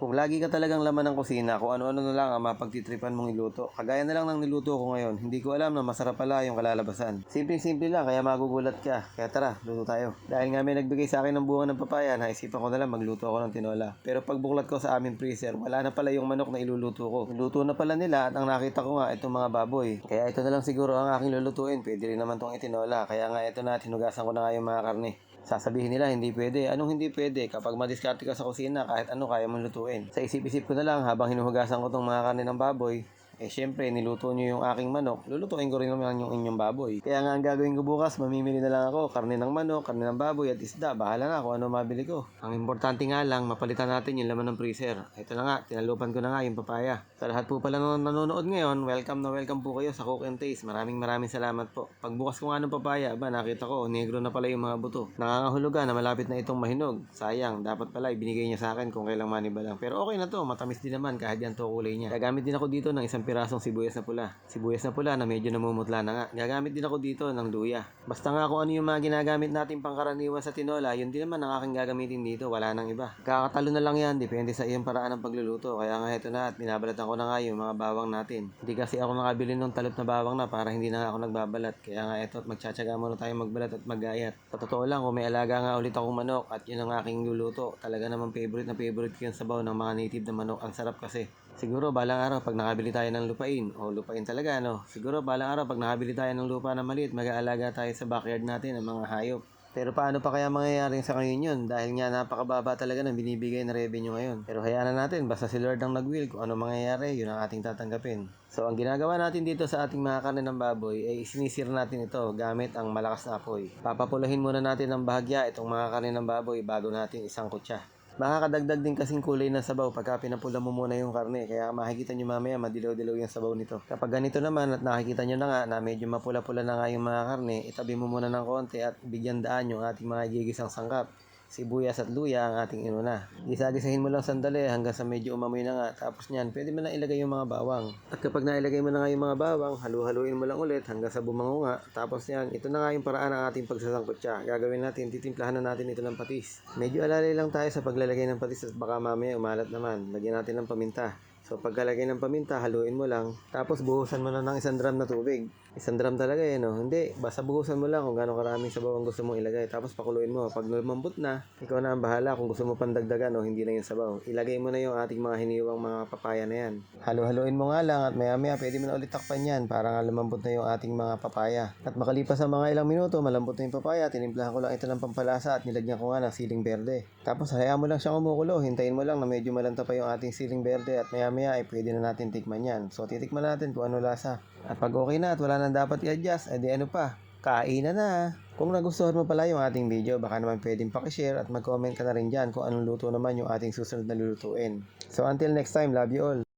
Kung lagi ka talagang laman ng kusina, kung ano-ano na lang ang mapagtitripan mong iluto. Kagaya na lang ng niluto ko ngayon, hindi ko alam na masarap pala yung kalalabasan. Simple-simple lang, kaya magugulat ka. Kaya tara, luto tayo. Dahil nga may nagbigay sa akin ng bunga ng papaya, naisipan ko na lang magluto ako ng tinola. Pero pagbuklat ko sa aming freezer, wala na pala yung manok na iluluto ko. Luto na pala nila at ang nakita ko nga, itong mga baboy. Kaya ito na lang siguro ang aking lulutuin. Pwede rin naman tong itinola. Kaya nga ito na, tinugasan ko na nga yung mga karne. Sasabihin nila, hindi pwede. Anong hindi pwede? Kapag madiskarte ka sa kusina, kahit ano kaya mong lutuin. Sa isip-isip ko na lang, habang hinuhugasan ko tong mga karne ng baboy, eh syempre, niluto nyo yung aking manok, lulutuin ko rin naman yung inyong baboy. Kaya nga ang gagawin ko bukas, mamimili na lang ako, karne ng manok, karne ng baboy at isda. Bahala na kung ano mabili ko. Ang importante nga lang, mapalitan natin yung laman ng freezer. Ito na nga, tinalupan ko na nga yung papaya. Sa lahat po pala nung nanonood ngayon, welcome na welcome po kayo sa Cook and Taste. Maraming maraming salamat po. Pagbukas ko nga ng papaya, ba nakita ko, negro na pala yung mga buto. Nangangahulugan na malapit na itong mahinog. Sayang, dapat pala ibinigay niya sa akin kung kailang maniba lang. Pero okay na to, matamis din naman kahit yan to kulay niya. Gagamit din ako dito ng isang pirasong sibuyas na pula. Sibuyas na pula na medyo namumutla na nga. Gagamit din ako dito ng luya. Basta nga kung ano yung mga ginagamit natin pangkaraniwan sa tinola, yun din naman ang aking gagamitin dito. Wala nang iba. Kakatalo na lang yan, depende sa iyong paraan ng pagluluto. Kaya nga ito na at binabalatan ko na nga yung mga bawang natin. Hindi kasi ako nakabili ng talot na bawang na para hindi na ako nagbabalat. Kaya nga ito at magtsatsaga muna tayo magbalat at magayat. Sa totoo lang, kung may alaga nga ulit akong manok at yun ang aking luluto, talaga naman favorite na favorite ko yung sabaw ng mga native na manok. Ang sarap kasi. Siguro balang araw pag nakabili tayo ng lupain, o lupain talaga no, siguro balang araw pag nakabili tayo ng lupa na maliit, mag-aalaga tayo sa backyard natin ng mga hayop. Pero paano pa kaya mangyayari sa ngayon yun? Dahil nga napakababa talaga ng binibigay na revenue ngayon. Pero hayaan na natin, basta si Lord ang nag-will, kung ano mangyayari, yun ang ating tatanggapin. So ang ginagawa natin dito sa ating mga karne ng baboy ay sinisir natin ito gamit ang malakas na apoy. Papapulahin muna natin ng bahagya itong mga karne ng baboy bago natin isang kutsa. Makakadagdag din kasing kulay ng sabaw pagka pinapula mo muna yung karne. Kaya makikita nyo mamaya madilaw-dilaw yung sabaw nito. Kapag ganito naman at nakikita nyo na nga na medyo mapula-pula na nga yung mga karne, itabi mo muna ng konti at bigyan daan yung ating mga gigisang sangkap. Sibuyas at luya ang ating inuna. Gisa-gisahin mo lang sandali hanggang sa medyo umamoy na nga. Tapos niyan, pwede mo na ilagay yung mga bawang. At kapag nailagay mo na nga yung mga bawang, halu-haluin mo lang ulit hanggang sa bumango nga. Tapos yan, ito na nga yung paraan ng ating pagsasangkot siya. Gagawin natin, titimplahan na natin ito ng patis. Medyo alalay lang tayo sa paglalagay ng patis at baka mamaya umalat naman. Lagyan natin ng paminta. So pagkalagay ng paminta, haluin mo lang. Tapos buhusan mo na ng isang drum na tubig. Isang drum talaga eh, no? Hindi, basta buhusan mo lang kung gaano karaming sabaw ang gusto mong ilagay. Tapos pakuluin mo. Pag lumambot na, ikaw na ang bahala kung gusto mo pandagdagan o hindi na yung sabaw. Ilagay mo na yung ating mga hiniwang mga papaya na yan. Halu-haluin mo nga lang at maya maya pwede mo na ulit takpan yan para nga lumambot na yung ating mga papaya. At makalipas ang mga ilang minuto, malambot na yung papaya. Tinimplahan ko lang ito ng pampalasa at nilagyan ko nga ng siling berde. Tapos hayaan mo lang siyang kumukulo. Hintayin mo lang na medyo malanta pa yung ating siling berde at maya maya ay pwede na natin tikman yan. So titikman natin kung ano lasa. At pag okay na at wala nang dapat i-adjust, edi ano pa, kainan na. Kung nagustuhan mo pala yung ating video, baka naman pwedeng pakishare at mag-comment ka na rin dyan kung anong luto naman yung ating susunod na lulutuin. So until next time, love you all.